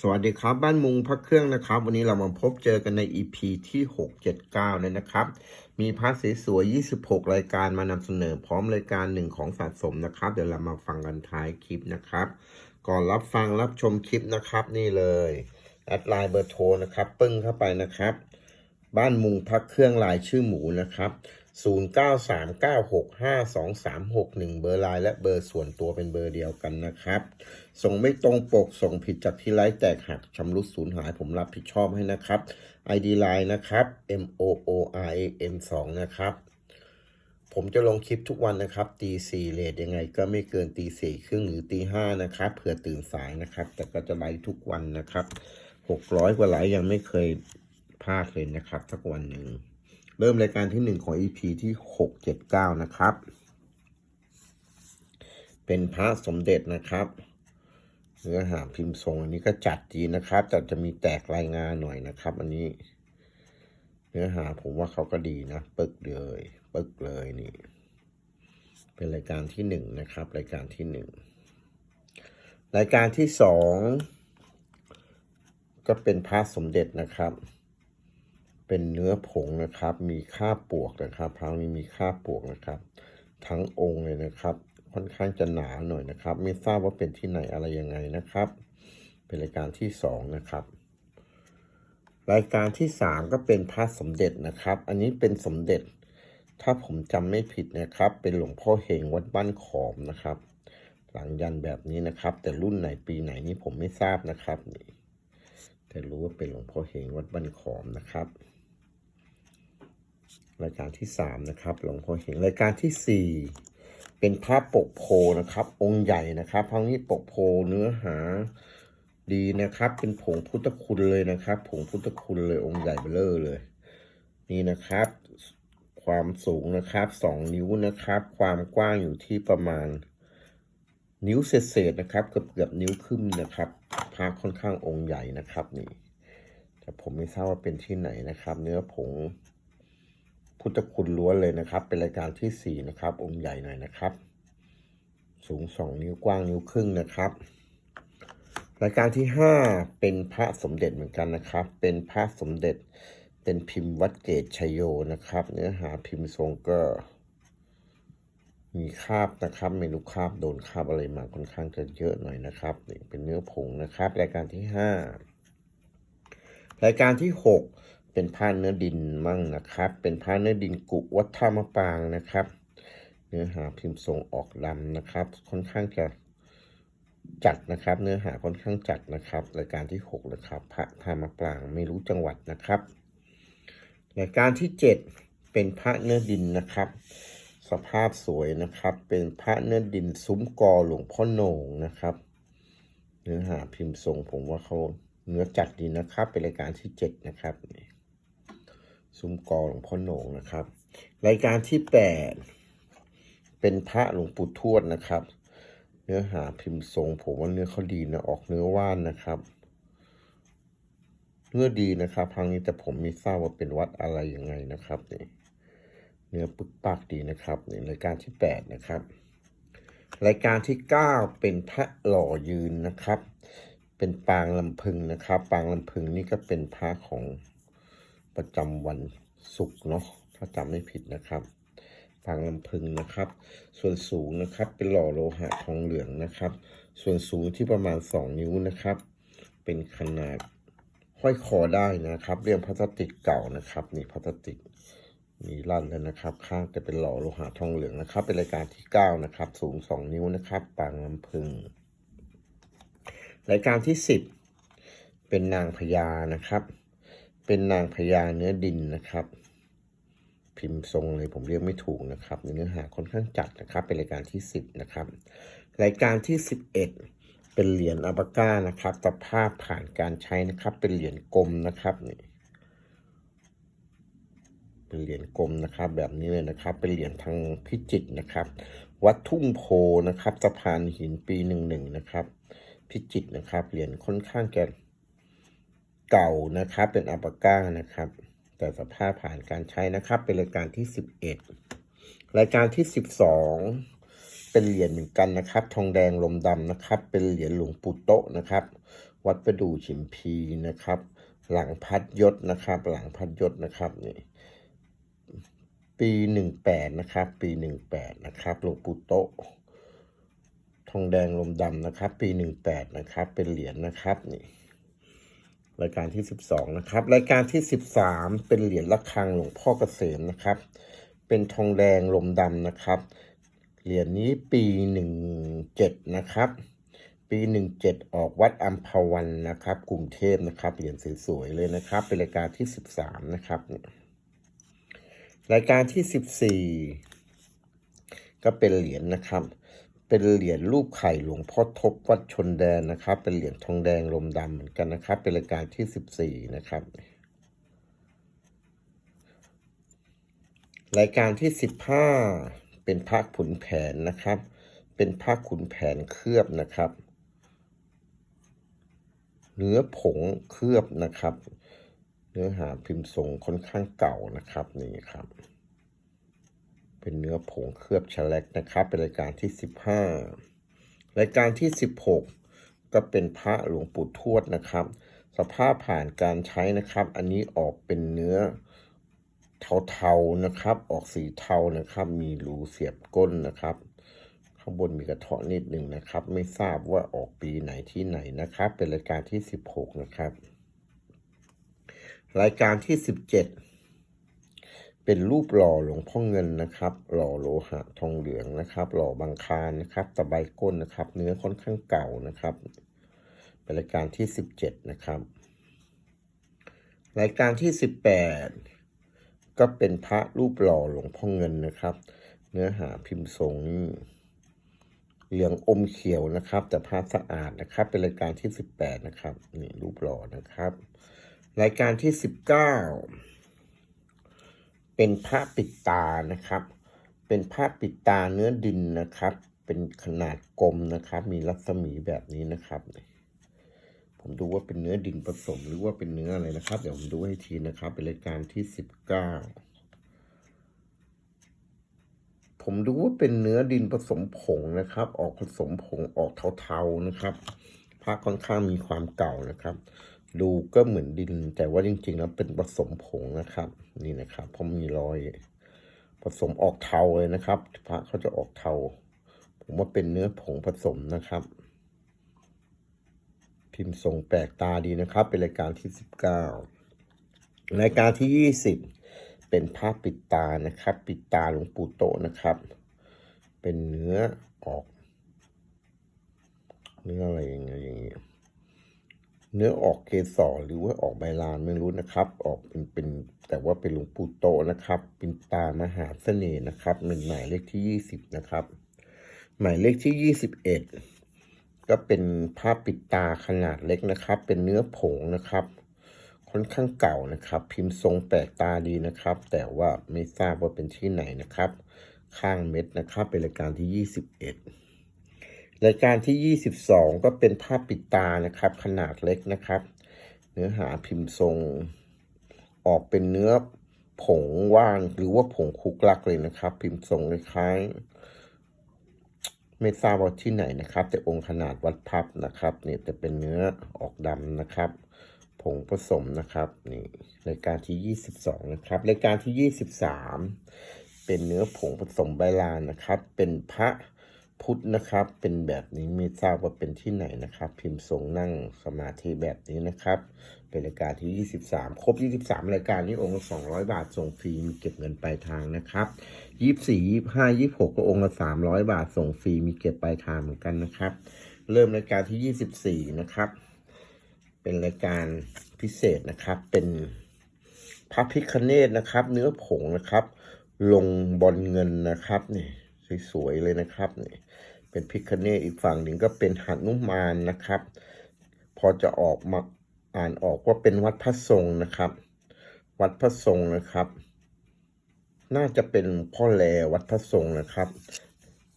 สวัสดีครับ บ้านมุงพระเครื่องนะครับ วันนี้เรามาพบเจอกันใน EP ที่ 679เลยนะครับ มีพระสวยๆ26 รายการมานำเสนอพร้อมรายการหนึ่งของสะสมนะครับ เดี๋ยวเรามาฟังกันท้ายคลิปนะครับ ก่อนรับฟังรับชมคลิปนะครับ นี่เลยแอดไลน์เบอร์โทรนะครับ ปึ้งเข้าไปนะครับ บ้านมุงพักเครื่องลายชื่อหมูนะครับ 0939652361 เบอร์ไลน์และเบอร์ส่วนตัวเป็นเบอร์เดียวกันนะครับ ส่งไม่ตรงปกส่งผิดจากที่ไลฟ์แตกหักชำรุดสูญหายผมรับผิดชอบให้นะครับ ID Line นะครับ M O O R A M 2นะครับ ผมจะลงคลิปทุกวันนะครับตีสี่เลทยังไงก็ไม่เกินตีสี่ครึ่งหรือตีห้านะครับเผื่อตื่นสายนะครับ แต่ก็จะไลฟ์ทุกวันนะครับหกร้อยกว่าไลฟ์ยังไม่เคยพลาดเลยนะครับสักวันหนึ่ง เริ่มรายการที่หนึ่งของ EP ที่หกเจ็ดเก้านะครับ เป็นพระสมเด็จนะครับเนื้อหาพิมพ์ทรงอันนี้ก็จัดดีนะครับ แต่จะมีแตกรายงานหน่อยนะครับ อันนี้ เนื้อหาผมว่าเขาก็ดีนะปึกเลยปึกเลยนี่ เป็นรายการที่หนึ่งนะครับ รายการที่หนึ่งรายการที่สองก็เป็นพระสมเด็จนะครับ เป็นเนื้อผงนะครับ มีค่าปวกนะครับพระนี้มีค่าปวกนะครับ ทั้งองค์เลยนะครับ ค่อนข้างจะหนาหน่อยนะครับ ไม่ทราบว่าเป็นที่ไหนอะไรยังไงนะครับ เป็นรายการที่สองนะครับ รายการที่สามก็เป็นพระสมเด็จนะครับ อันนี้เป็นสมเด็จ ถ้าผมจำไม่ผิดนะครับ เป็นหลวงพ่อเฮงวัดบ้านขอมนะครับ หลังยันแบบนี้นะครับ แต่รุ่นไหนปีไหนนี่ผมไม่ทราบนะครับแต่รู้ว่าเป็นหลวงพ่อเฮงวัดบ้านขอมนะครับ รายการที่สามนะครับหลวงพ่อเฮงรายการที่สี่เป็นพระปกโพนะครับ องค์ใหญ่นะครับพระนี้ปกโพเนื้อหาดีนะครับ เป็นผงพุทธคุณเลยนะครับ ผงพุทธคุณเลยองค์ใหญ่เบ้อเลย นี่นะครับ ความสูงนะครับสองนิ้วนะครับ ความกว้างอยู่ที่ประมาณ นิ้วเศษๆนะครับ เกือบเกือบนิ้วครึ่งนะครับพระค่อนข้างองค์ใหญ่นะครับนี่แต่ผมไม่ทราบว่าเป็นที่ไหนนะครับ เนื้อผง พุทธคุณล้วนเลยนะครับ เป็นรายการที่สี่นะครับ องค์ใหญ่หน่อยนะครับ สูงสองนิ้วกว้างนิ้วครึ่งนะครับ รายการที่ห้าเป็นพระสมเด็จเหมือนกันนะครับ เป็นพระสมเด็จเป็นพิมพ์วัดเกตชยโยนะครับ เนื้อหาพิมพ์ทรงก็ มีคาบนะครับไม่รู้คาบโดนคาบอะไรมาค่อนข้างจะเยอะหน่อยนะครับเป็นเนื้อผงนะครับ รายการที่ห้ารายการที่หก เป็นผ้าเนื้อดินมั่งนะครับ เป็นผ้าเนื้อดินกุวัดท่ามะปางนะครับ เนื้อหาพิมพ์ทรงออกดำนะครับ ค่อนข้างจะจัดนะครับ เนื้อหาค่อนข้างจัดนะครับ รายการที่หกนะครับ พระท่ามปรางไม่รู้จังหวัดนะครับ รายการที่เจ็ดเป็นพระเนื้อดินนะครับ สภาพสวยนะครับ เป็นพระเนื้อดินซุ้มกอหลวงพ่อโหน่งนะครับ เนื้อหาพิมพ์ทรงผมว่าเขาเนื้อจัดดีนะครับ เป็นรายการที่เจ็ดนะครับนี ซุ้มกอหลวงพ่อโหน่งนะครับ รายการที่แปดเป็นพระหลวงปู่ทวดนะครับ เนื้อหาพิมพ์ทรง ผมว่าเนื้อเขาดีนะออกเนื้อว่านนะครับเนื้อดีนะครับครั้งนี้แต่ผมไม่ทราบว่าเป็นวัดอะไรยังไงนะครับนี่เนื้อปึกปากดีนะครับในรายการที่ 8 นะครับ รายการที่ 9 เป็นพระหล่อยืนนะครับ เป็นปางลำพึงนะครับ ปางลำพึงนี่ก็เป็นพระของ ประจำวันศุกร์เนาะถ้าจำไม่ผิดนะครับปางลำพึงนะครับ ส่วนสูงนะครับเป็นหล่อโลหะทองเหลืองนะครับ ส่วนสูงที่ประมาณ 2 นิ้วนะครับ เป็นขนาดห้อยคอได้นะครับเรียกพลาสติกเก่านะครับนี่พลาสติกมีลั่นแล้วนะครับ ข้างจะเป็นหล่อโลหะทองเหลืองนะครับ เป็นรายการที่เก้านะครับ สูงสองนิ้วนะครับ ปางลำพึง รายการที่สิบเป็นนางพญานะครับ เป็นนางพญาเนื้อดินนะครับ พิมพ์ทรงเลยผมเรียกไม่ถูกนะครับเนื้อหาค่อนข้างจัดนะครับ เป็นรายการที่สิบนะครับ รายการที่สิบเอ็ดเป็นเหรียญอัลปก้านะครับสภาพผ่านการใช้นะครับ เป็นเหรียญกลมนะครับนี่เป็นเหรียญกลมนะครับ แบบนี้เลยนะครับ เป็นเหรียญทางพิจิตนะครับ วัดทุ่งโพนะครับสะพานหินปีหนึ่งหนึ่งนะครับ พิจิตนะครับเหรียญค่อนข้างจะ เก่านะครับ เป็นอัลปาก้านะครับ แต่สภาพผ่านการใช้นะครับ เป็นรายการที่สิบเอ็ดรายการที่สิบสองเป็นเหรียญเหมือนกันนะครับ ทองแดงลมดำนะครับ เป็นเหรียญหลวงปู่โตะนะครับ วัดประดู่ฉิมพีนะครับ หลังพัดยศนะครับ หลังพัดยศนะครับนี่ปีหนึ่งแปดนะครับ ปีหนึ่งแปดนะครับหลวงปู่โตะทองแดงลมดำนะครับ ปีหนึ่งแปดนะครับ เป็นเหรียญนะครับนี่ รายการที่สิบสองนะครับ รายการที่สิบสามเป็นเหรียญระฆังหลวงพ่อเกษมนะครับ เป็นทองแดงลมดำนะครับ เหรียญนี้ปีหนึ่งเจ็ดนะครับ ปีหนึ่งเจ็ดออกวัดอัมพวันนะครับ กรุงเทพนะครับ เหรียญสวยๆเลยนะครับ เป็นรายการที่สิบสามนะครับ รายการที่สิบสี่ก็เป็นเหรียญนะครับ เป็นเหรียญรูปไข่หลวงพ่อทบวัดชนแดนนะครับ เป็นเหรียญทองแดงลมดำเหมือนกันนะครับ เป็นรายการที่สิบสี่นะครับ รายการที่สิบห้าเป็นพระขุนแผนนะครับ เป็นพระขุนแผนเคลือบนะครับ เนื้อผงเคลือบนะครับ เนื้อหาพิมพ์ทรงค่อนข้างเก่านะครับนี่ครับ เป็นเนื้อผงเคลือบชแลกนะครับ เป็นรายการที่สิบห้ารายการที่สิบหกก็เป็นพระหลวงปู่ทวดนะครับ สภาพผ่านการใช้นะครับ อันนี้ออกเป็นเนื้อเทาๆนะครับ ออกสีเทานะครับ มีรูเสียบก้นนะครับ ข้างบนมีกระเทาะนิดหนึ่งนะครับ ไม่ทราบว่าออกปีไหนที่ไหนนะครับ เป็นรายการที่ 16 นะครับ รายการที่ 17 เป็นรูปหล่อหลวงพ่อเงินนะครับ หล่อโลหะทองเหลืองนะครับ หล่อบางคานนะครับตะไบก้นนะครับ เนื้อค่อนข้างเก่านะครับ เป็นรายการที่17นะครับ รายการที่18ก็เป็นพระรูปหล่อหลวงพ่อเงินนะครับ เนื้อหาพิมพ์ทรงเหลืองอมเขียวนะครับ แต่พระสะอาดนะครับ เป็นรายการที่18นะครับนี่รูปหล่อนะครับ รายการที่19เเป็นพระปิดตานะครับ เป็นพระปิดตาเนื้อดินนะครับ เป็นขนาดกลมนะครับ มีรัศมีแบบนี้นะครับ ผมดูว่าเป็นเนื้อดินผสมหรือว่าเป็นเนื้ออะไรนะครับ เดี๋ยวผมดูให้ทีนะครับ เป็นรายการที่สิบเก้าผมดูว่าเป็นเนื้อดินผสมผงนะครับ ออกผสมผงออกเทาๆนะครับพระค่อนข้างมีความเก่านะครับ ดูก็เหมือนดิน แต่ว่าจริงๆแล้วเป็นผสมผงนะครับ นี่นะครับเพราะมีรอยผสมออกเทาเลยนะครับพระเขาจะออกเทา ผมว่าเป็นเนื้อผงผสมนะครับ พิมพ์ทรงแปลกตาดีนะครับ เป็นรายการที่19รายการที่20เป็นภาพปิดตานะครับ ปิดตาหลวงปู่โตนะครับ เป็นเนื้อออกเนื้ออะไรอย่างเงา เนื้อออกเกสรหรือว่าออกใบลานไม่รู้นะครับ ออกเป็นเป็นแต่ว่าเป็นหลวงปู่โตนะครับปิดตามหาเสน่ห์นะครับเป็นหมายเลขที่20นะครับ หมายเลขที่21ก็เป็นผ้าปิดตาขนาดเล็กนะครับ เป็นเนื้อผงนะครับ ค่อนข้างเก่านะครับ พิมพ์ทรงแปลกตาดีนะครับ แต่ว่าไม่ทราบว่าเป็นที่ไหนนะครับ ข้างเม็ดนะครับ เป็นรายการที่21 รายการที่ 22 ก็เป็นผ้าปิดตานะครับ ขนาดเล็กนะครับ เนื้อหาพิมพ์ทรง ออกเป็นเนื้อผงว่านหรือว่าผงคุกลักเลยนะครับ พิมพ์ทรงคล้ายไม่ทราบว่าที่ไหนนะครับ แต่องค์ขนาดวัดพับนะครับเนี่ยแต่เป็นเนื้อออกดำนะครับ ผงผสมนะครับนี่รายการที่ 22 นะครับรายการที่ 23 เป็นเนื้อผงผสมใบลานนะครับ เป็นพระ พุทธนะครับ เป็นแบบนี้ไม่ทราบว่าเป็นที่ไหนนะครับ พิมพ์ทรงนั่งสมาธิแบบนี้นะครับ เป็นรายการที่ 23 ครบ 23 รายการนี้องค์ละ200 บาทส่งฟรีมีเก็บเงินปลายทางนะครับ 24 25 26 ก็องค์ละ300 บาทส่งฟรีมีเก็บปลายทางเหมือนกันนะครับ เริ่มรายการที่ 24 นะครับ เป็นรายการพิเศษนะครับ เป็นพระพิคเนตนะครับ เนื้อผงนะครับ ลงบอลเงินนะครับนี่สวยๆเลยนะครับนี่ เป็นพิคเนตอีกฝั่งหนึ่งก็เป็นหนุมานนะครับ พอจะออกมาอ่านออกว่าเป็นวัดพระทรงนะครับ วัดพระทรงนะครับ น่าจะเป็นพ่อแลวัดพระทรงนะครับ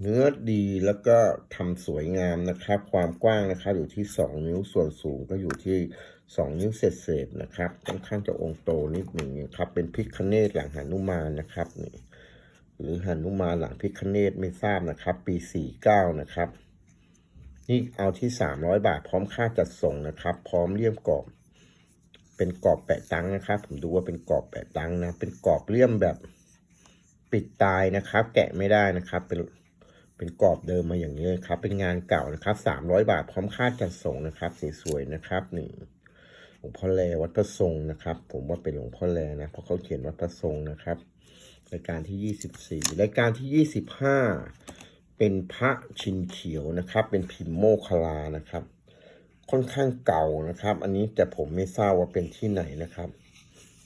เนื้อดีแล้วก็ทำสวยงามนะครับ ความกว้างนะครับอยู่ที่ 2 นิ้วส่วนสูงก็อยู่ที่ 2 นิ้วเศษๆนะครับค่อนข้างจะองค์โตนิดหนึ่งนะครับเป็นพิคเนตหลังหานุมานนะครับนี่ หรือหนุมานหลังพิคเนตไม่ทราบนะครับ ปี 49 นะครับ นี่เอาที่ 300 บาทพร้อมค่าจัดส่งนะครับ พร้อมเลี่ยมกรอบ เป็นกรอบแปะตังนะครับ ผมดูว่าเป็นกรอบแปะตังนะ เป็นกรอบเลี่ยมแบบปิดตายนะครับ แกะไม่ได้นะครับ เป็นเป็นกรอบเดิมมาอย่างนี้เลยครับ เป็นงานเก่านะครับ 300 บาทพร้อมค่าจัดส่งนะครับสวยๆนะครับหนี่งหลวงพ่อแลวัดพระทรงนะครับ ผมว่าเป็นหลวงพ่อแลนะเพราะเขาเขียนวัดพระทรงนะครับ รายการที่ 24 รายการที่ 25 เป็นพระชินเขียวนะครับ เป็นพิมพ์โมคลานะครับ ค่อนข้างเก่านะครับ อันนี้แต่ผมไม่ทราบว่าเป็นที่ไหนนะครับ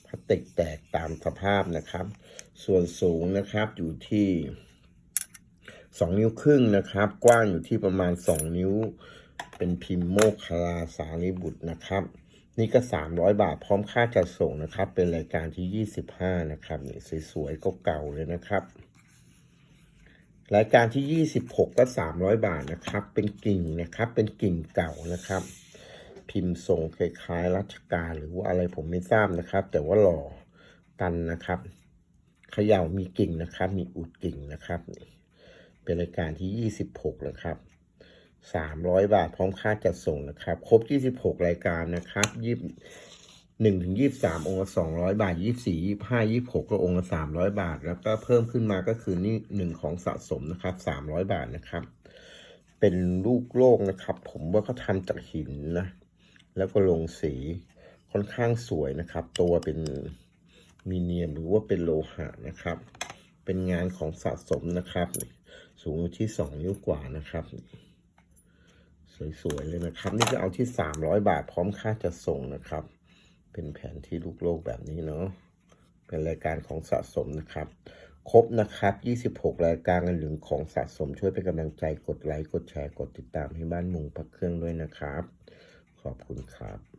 พลาสติกแตกตามสภาพนะครับ ส่วนสูงนะครับอยู่ที่สองนิ้วครึ่งนะครับ กว้างอยู่ที่ประมาณสองนิ้ว เป็นพิมพ์โมคคลาสารีบุตรนะครับ นี่ก็สามร้อยบาทพร้อมค่าจัดส่งนะครับ เป็นรายการที่ยี่สิบห้านะครับนี่สวยๆก็เก่าเลยนะครับ รายการที่ 26 ก็ 300 บาทนะครับ เป็นกิ่งนะครับ เป็นกิ่งเก่านะครับ พิมพ์ทรงคล้ายๆรัชกาลหรือว่าอะไรผมไม่ทราบนะครับ แต่ว่าหล่อกันนะครับเขย่ามีกิ่งนะครับ มีอุดกิ่งนะครับนี่เป็นรายการที่ 26 นะครับ 300 บาทพร้อมค่าจัดส่งนะครับ ครบ 26 รายการนะครับยี่หนึ่งถึงยี่สามองค์ละสองร้อยบาทยี่สี่ยี่ห้ายี่หกก็องค์ละสามร้อยบาท แล้วก็เพิ่มขึ้นมาก็คือนี่หนึ่งของสะสมนะครับสามร้อยบาทนะครับ เป็นลูกโลกนะครับ ผมว่าเขาทำจากหินนะ แล้วก็ลงสีค่อนข้างสวยนะครับ ตัวเป็นมีเนียมหรือว่าเป็นโลหะนะครับ เป็นงานของสะสมนะครับ สูงอยู่ที่สองนิ้วกว่านะครับ สวยๆเลยนะครับ นี่ก็เอาที่สามร้อยบาทพร้อมค่าจะส่งนะครับ เป็นแผนที่ลูกโลกแบบนี้เนาะเป็นรายการของสะสมนะครับ ครบนะครับ 26 รายการกันหนึ่งของสะสมช่วยเป็นกำลังใจกดไลค์กดแชร์กดติดตามให้บ้านมุงพักเครื่องด้วยนะครับ ขอบคุณครับ